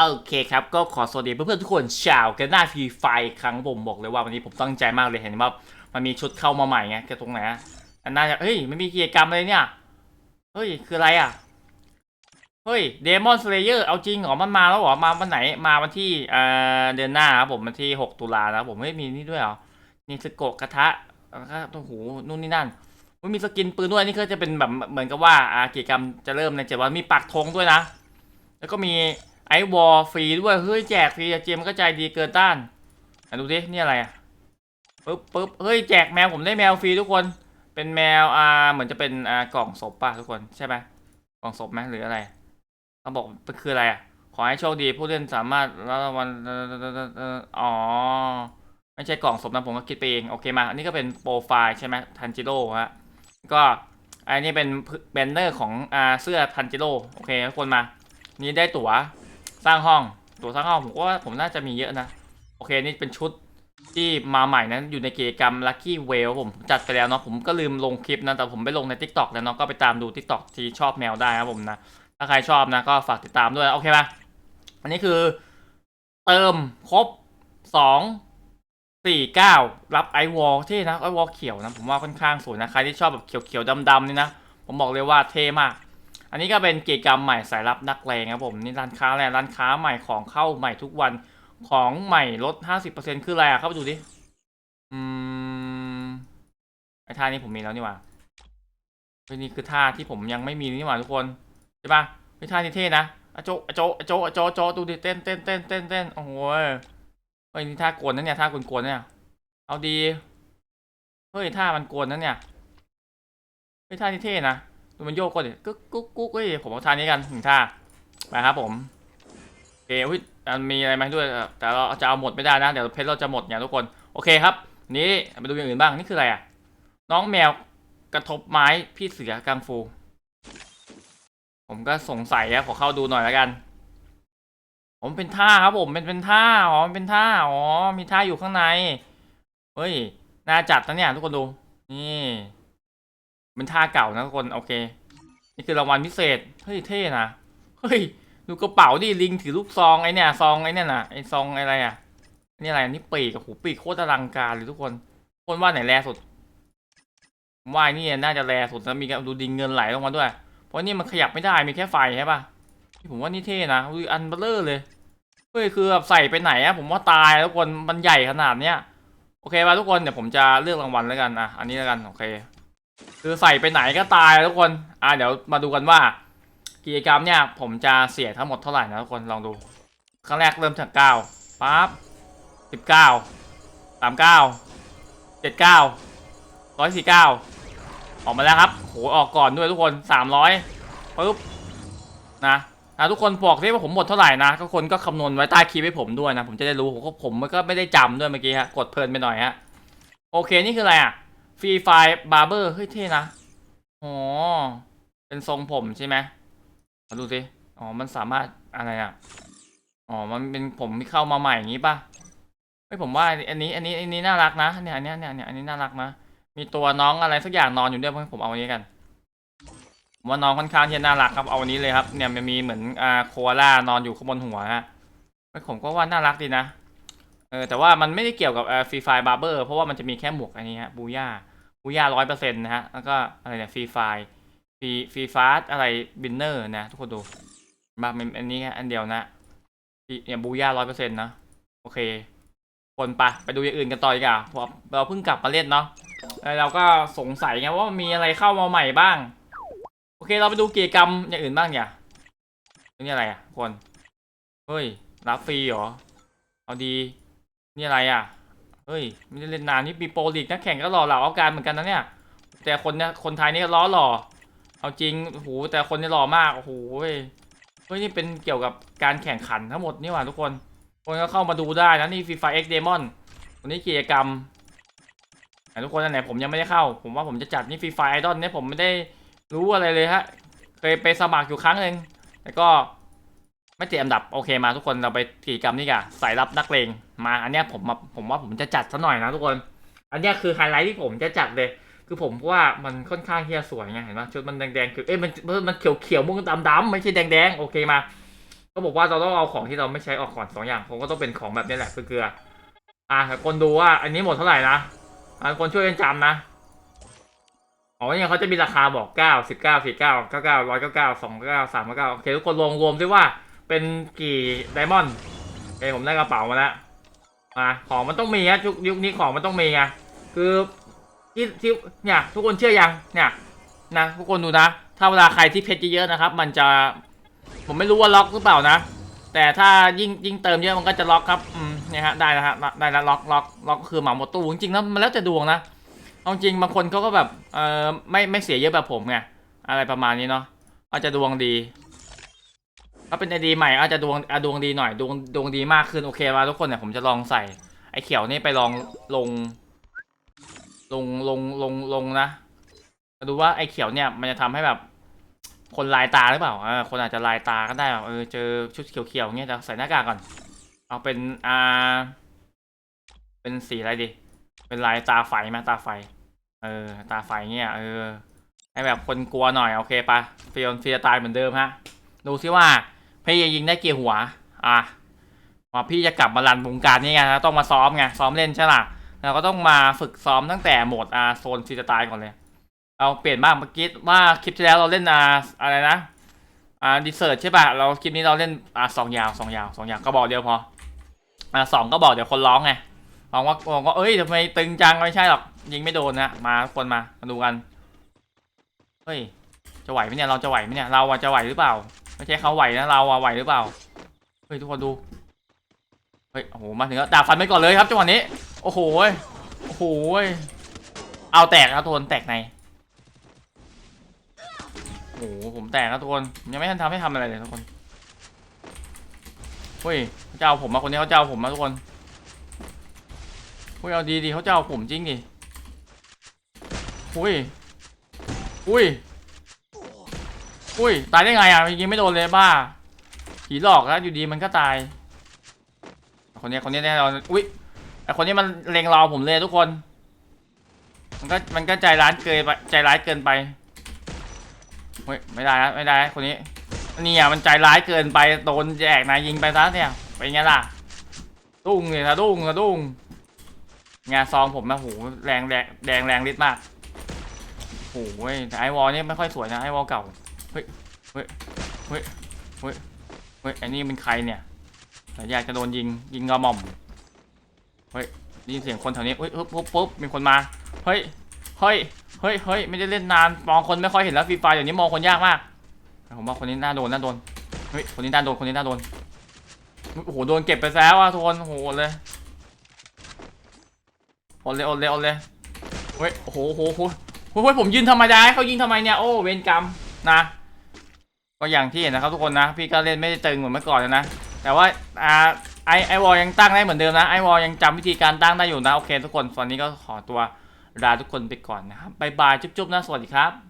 โอเคครับ ก็ขอสวัสดีเพื่อนๆทุกคนชาวกันหน้าฟรีไฟครั้งผมบอกเลยว่าวันนี้ผมตั้งใจมากเลยเห็นว่ามันมีชุดเข้ามาใหม่ไงแกตรงไหนอะอันน่าจะเฮ้ยไม่มีกิจกรรมเลยเนี่ย เฮ้ย คืออะไรอะ เฮ้ยเดมอนสเลเยอร์เอาจริงเหรอมันมาแล้วเหรอ มาวันไหนมาวันที่เอ่อเดือนหน้าครับผมวันที่ 6 ตุลานะครับผมไม่มีนี่ด้วยเหรอนี่สโกกระทะแล้วก็โอ้โหนู่นนี่นั่นมันมีสกินปืนด้วยนี่ก็จะเป็นแบบเหมือนกับว่าอ่ากิจกรรมจะเริ่มในเจ็ดวันมีปักธงด้วยนะ แล้วก็มี ไอวอลฟรีด้วย เฮ้ยแจกฟรีเจมก็ใจดีเกินต้านอะดูดินี่อะไรอะปึ๊บปึ๊บเฮ้ยแจกแมวผมได้แมวฟรีทุกคน เป็นแมวอ่าเหมือนจะเป็นอ่ากล่องศพป่ะทุกคนใช่ไหมกล่องศพไหมหรืออะไรเขาบอกมันคืออะไรอะขอให้โชคดีผู้เล่นสามารถรับรางวัลอ๋อไม่ใช่กล่องศพนะผมก็คิดไปเองโอเคมาอันนี้ก็เป็นโปรไฟล์ใช่ไหมทันจิโร่ฮะก็อันนี้เป็นแบนเนอร์ของอ่าเสื้อทันจิโร่โอเคทุกคนมา นี่ได้ตั๋ว สร้างห้องตัวสร้างห้องผมว่าผมน่าจะมีเยอะนะ โอเคนี่เป็นชุดที่มาใหม่นั้นอยู่ในกิจกรรม Lucky w h a l ผมจัดไปแล้วเนาะผมก็ลืมลงคลิปนะ แต่ผมไปลงใน Tik t o อกแล้วเนาะก็ไปตามดู Tik t o อกที่ชอบแมวได้ครับผมนะ ถ้าใครชอบนะก็ฝากติดตามด้วย โอเคปะอันนี้คือเติมครบสองสี่เก้ารับไอวอลเท่นะไอวอลเขียวนะ ผมว่าค่อนข้างสวยนะ ใครที่ชอบแบบเขียวๆดำๆนี่นะ ผมบอกเลยว่าเท่มาก อันนี้ก็เป็นกิจกรรมใหม่สายรับนักเลงครับผมนี่ร้านค้าแหละร้านค้าใหม่ของเข้าใหม่ทุกวันของใหม่ลดห้าสิบเปอร์เซ็นคืออะไรอะเข้าไปดูดิอืมไอ้ท่านี้ผมมีแล้วนี่หว่าเฮ้ยนี่คือท่าที่ผมยังไม่มีนี่หว่าทุกคนใช่ปะเฮ้ยท่านี้เท่นะอโจอโจอโจอโจอโจดูดิเต้นเต้นเต้นเต้นเต้นโอ้โหเฮ้ยนี่ท่ากวนนะเนี่ยท่ากวนกวนเนี่ยเอาดีเฮ้ยท่ามันกวนนะเนี่ยเฮ้ยท่านี้เท่นะ มันโยกก็ดิกุ๊กกุ๊กกุ๊กเฮ้ยผมเอาท่านี้กันหนึ่งท่าไปครับผมโอเคอุ้ยมันมีอะไรมาให้ด้วยแต่เราจะเอาหมดไม่ได้นะเดี๋ยวเพชรเราจะหมดเนี่ยทุกคนโอเคครับ นี้มาดูอย่างอื่นบ้างนี่คืออะไรอะน้องแมวกระทบไม้พี่เสือกังฟู ผมก็สงสัยอะขอเข้าดูหน่อยแล้วกันผมเป็นท่าครับผมเป็นเป็นท่าอ๋อเป็นท่าอ๋อมีท่าอยู่ข้างในเฮ้ยน่าจัดนะเนี่ยทุกคนดูนี่ เป็นท่าเก่านะทุกคนโอเค นี่คือรางวัลพิเศษ เฮ้ยเท่นะ เฮ้ยดูกระเป๋าดิลิงถือลูกซองไอเนี่ยซองไอเนี่ยน่ะไอซองอะไรอะนี่อะไรนี่ปีกกับหูปีกโคตรอลังการเลยทุกคนคนว่าไหนแรสุดว่านี่น่าจะแรสุดแล้วมีการดูดิงเงินไหลลงมาด้วย เพราะนี่มันขยับไม่ได้มีแค่ไฟใช่ปะที่ผมว่านี่เท่นะดูอันเบลเลอร์เลยเฮ้ยคือแบบใส่ไปไหนอะผมว่าตายทุกคนมันใหญ่ขนาดเนี้ยโอเคป่ะทุกคนเดี๋ยวผมจะเลือกรางวัลแล้วกันอะอันนี้แล้วกันโอเค คือใส่ไปไหนก็ตายทุกคน อ่าเดี๋ยวมาดูกันว่า กิจกรรมเนี่ยผมจะเสียทั้งหมดเท่าไหร่นะทุกคนลองดู ครั้งแรกเริ่มจากเก้าปั๊บสิบเก้าสามเก้าเจ็ดเก้าร้อยสี่เก้าออกมาแล้วครับโหออกก่อนด้วยทุกคนสามร้อยปึ๊บนะนะทุกคนบอกได้ว่าผมหมดเท่าไหร่นะทุกคนก็คำนวณไว้ใต้คลิปให้ผมด้วยนะ ผมจะได้รู้ผมก็ผมก็ไม่ได้จำด้วยเมื่อกี้ฮะกดเพลินไปหน่อยฮะโอเคนี่คืออะไรอะ ฟรีไฟบาร์เบอร์เฮ้ยเท่นะอ๋อเป็นทรงผมใช่ไหมมาดูสิอ๋อมันสามารถอะไรอะอ๋อมันเป็นผมที่เข้ามาใหม่อย่างนี้ป่ะเฮ้ยผมว่าอันนี้อันนี้อันนี้น่ารักนะเนี่ยอันเนี้ยเนี่ยเนี่ยอันนี้น่ารักนะมีตัวน้องอะไรสักอย่างนอนอยู่ด้วยผมเอาอันนี้กันผมว่าน้องค่อนข้างที่จะน่ารักครับเอาอันนี้เลยครับ เนี่ยมันมีเหมือนอ่าโคอาล่านอนอยู่ข้างบนหัวฮะเฮ้ยผมก็ว่าน่ารักดีนะเออแต่ว่ามันไม่ได้เกี่ยวกับฟรีไฟบาร์เบอร์เพราะว่ามันจะมีแค่หมวกอันนี้ฮะบูย่า บูย่าร้อยเปอร์เซ็นต์นะฮะ แล้วก็อะไรเนี่ยฟรีไฟฟรีฟรีฟาสอะไรบินเนอร์นะ ทุกคนดูมาเป็นอันนี้ฮะอันเดียวนะเนี่ยบูย่าร้อยเปอร์เซ็นต์นะ โอเค คนไปไปดูอย่างอื่นกันต่อดีกว่าเพราะเราเพิ่งกลับมาเล่นเนาะแล้วเราก็สงสัยไงว่ามีอะไรเข้ามาใหม่บ้าง โอเค เราไปดูกิจกรรมอย่างอื่นบ้างเนี่ยนี่อะไรอะคน เฮ้ยรับฟรีเหรอ เอาดี นี่อะไรอะ เฮ้ยไม่ได้เล่นนานนี่ปีโปรลีกนักแข่งก็หล่อเหลาเอาการเหมือนกันนะเนี่ย แต่คนเนี่ยคนไทยนี่ก็ล้อหล่อ เอาจริงโอ้โหแต่คนนี่หล่อมากโอ้โหเฮ้ยนี่เป็นเกี่ยวกับการแข่งขันทั้งหมดนี่หว่าทุกคน คนก็เข้ามาดูได้นะนี่ฟีฟาเอ็กเดมอนวันนี้กิจกรรมทุกคนอันไหนผมยังไม่ได้เข้า ผมว่าผมจะจัดนี่ฟีฟาไอดอลเนี่ยผมไม่ได้รู้อะไรเลยฮะ เคยไปสมัครอยู่ครั้งหนึ่งแต่ก็ ไม่ติดอันดับโอเคมาทุกคนเราไปกิจกรรมนี่กันสายรับนักเลงมาอันเนี้ยผมมาผมว่าผมจะจัดซะหน่อยนะทุกคน อันเนี้ยคือไฮไลท์ที่ผมจะจัดเลย คือผมว่ามันค่อนข้างที่จะสวยไงเห็นไหมชุดมันแดงๆคือเอ้ยมันมันเขียวเขียวม่วงดำๆไม่ใช่แดงๆโอเคมาก็บอกว่าเราต้องเอาของที่เราไม่ใช้ออกก่อนสองอย่างผมก็ต้องเป็นของแบบนี้แหละคือเกลืออะคนดูว่าอันนี้หมดเท่าไหร่นะอะคนช่วยกันจำนะอ๋อเนี่ยเขาจะมีราคาบอกเก้าสิบเก้าสี่เก้าเก้าเก้าร้อยเก้าเก้าสองเก้าสามเก้าโอเคทุกคนรวมรวมด้วยว่า เป็นกี่ไดมอนด์โอเคผมได้กระเป๋ามาแล้วมาของมันต้องมีอะยุคยุคนี้ของมันต้องมีไงคือที่ที่เนี่ยทุกคนเชื่อยังเนี่ยนะทุกคนดูนะ ถ้าเวลาใครที่เพชรเยอะๆนะครับ มันจะผมไม่รู้ว่าล็อกหรือเปล่านะ แต่ถ้ายิ่งยิ่งเติมเยอะมันก็จะล็อกครับอืมเนี่ยฮะได้แล้วฮะได้แล้วล็อกล็อกล็อกคือเหมาหมดตู้จริงๆแล้วมันแล้วแต่ดวงนะเอาจริงบางคนเขาก็แบบเออไม่ไม่เสียเยอะแบบผมไงอะไรประมาณนี้เนาะอาจจะดวงดี ถ้าเป็นไอดีใหม่อาจจะดวงอะดวงดีหน่อยดวงดวงดีมากขึ้นโอเคมาทุกคนเนี่ยผมจะลองใส่ ไอเขียวนี่ไปลองลง ลงลงลงลงนะมาดูว่าไอเขียวเนี่ยมันจะทำให้แบบคนลายตาหรือเปล่าเออคนอาจจะลายตาก็ได้แบบเออเจอชุดเขียวๆเงี้ยแต่ใส่หน้ากากก่อน เอาเป็นอ่าเป็นสีอะไรดี เป็นลายตาไฟไหมตาไฟ เออ ตาไฟเงี้ยเออให้แบบคนกลัวหน่อยโอเคปะฟิลฟิลตายเหมือนเดิมฮะ ดูซิว่า พี่จะยิงได้กี่หัว อะว่าพี่จะกลับมารันวงการนี่ไงนะต้องมาซ้อมไงซ้อมเล่นใช่ล่ะเราก็ต้องมาฝึกซ้อมตั้งแต่โหมดอ่าโซนฟรีสไตล์ก่อนเลยเอาเปลี่ยนบ้างเมื่อกี้ว่าคลิปที่แล้วเราเล่นอ่าอะไรนะอ่าดีเซอร์ใช่ป่ะเราคลิปนี้เราเล่นอ่าสองยาวสองยาวสองยาวก็บอกเดียวพออ่าสองก็บอกเดี๋ยวคนร้องไงร้องว่าบอกว่าเอ้ยทำไมตึงจังไม่ใช่หรอกยิงไม่โดนนะมาคนมามาดูกันเฮ้ยจะไหวไหมเนี่ยเราจะไหวไหมเนี่ยเราจะไหวหรือเปล่า ไม่ใช่เขาไหวนะเราอะไหวหรือเปล่า เฮ้ยทุกคนดู เฮ้ยโอ้โหมาถึงแล้วดาบฟันไปก่อนเลยครับจังหวะนี้ โอ้โหยโอ้โหยเอาแตกแล้วทุกคนแตกในโอ้โหผมแตกแล้วทุกคนยังไม่ทันทำให้ทำอะไรเลยทุกคนเฮ้ยเขาจะเอาผมมาคนนี้เขาจะเอาผมมาทุกคนเฮ้ยเอาดีดีเขาจะเอาผมจริงดิอุ้ยอุ้ย อุ้ย ตายได้ไงอะยิงไม่โดนเลยบ้า ผีหลอกแล้วอยู่ดีมันก็ตาย คนนี้คนนี้แน่นอนอุ้ยไอคนนี้มันเลงรอผมเลยทุกคน มันก็มันก็ใจร้ายเกินไปใจร้ายเกินไปเฮ้ยไม่ได้นะไม่ได้ คนนี้นี่อะมันใจร้ายเกินไปโดนแจกนายยิงไปซะเนี่ยเป็นไงล่ะดุ้งเลยนะดุ้งนะดุ้งงานซองผมนะโหแรงแรงแดงแรงฤทธิ์มากโอ้ยแตไอวอลนี่ไม่ค่อยสวยนะไอวอลเก่า เฮ้ย เฮ้ย เฮ้ย เฮ้ย เฮ้ย อันนี้เป็นใครเนี่ยแต่อยากจะโดนยิง ยิงกระหม่อม เฮ้ยได้ยินเสียงคนแถวนี้ เฮ้ยปุ๊บปุ๊บปุ๊บมีคนมา เฮ้ย เฮ้ย เฮ้ย เฮ้ย ไม่ได้เล่นนาน มองคนไม่ค่อยเห็นแล้วฟรีไฟเดี๋ยวนี้มองคนยากมาก ผมว่าคนนี้น่าโดน น่าโดน เฮ้ย คนนี้น่าโดน คนนี้น่าโดน โอ้โห โดนเก็บไปแล้วอะทุกคนโหดเลยอดเลยอดเลยอเลย เฮ้ย โอ้โหโหโหโอ้โหผมยืนธรรมดาให้เขายิงทำไมเนี่ย โอ้ เวรกรรม นะ ก็อย่างที่เห็นนะครับทุกคนนะ พี่ก็เล่นไม่ได้ตึงเหมือนเมื่อก่อนแล้วนะ แต่ว่าอ่าไอไอวอลยังตั้งได้เหมือนเดิมนะไอวอลยังจำวิธีการตั้งได้อยู่นะ โอเค ทุกคนตอนนี้ก็ขอตัวลาทุกคนไปก่อนนะครับบายบายจุ๊บๆนะสวัสดีครับ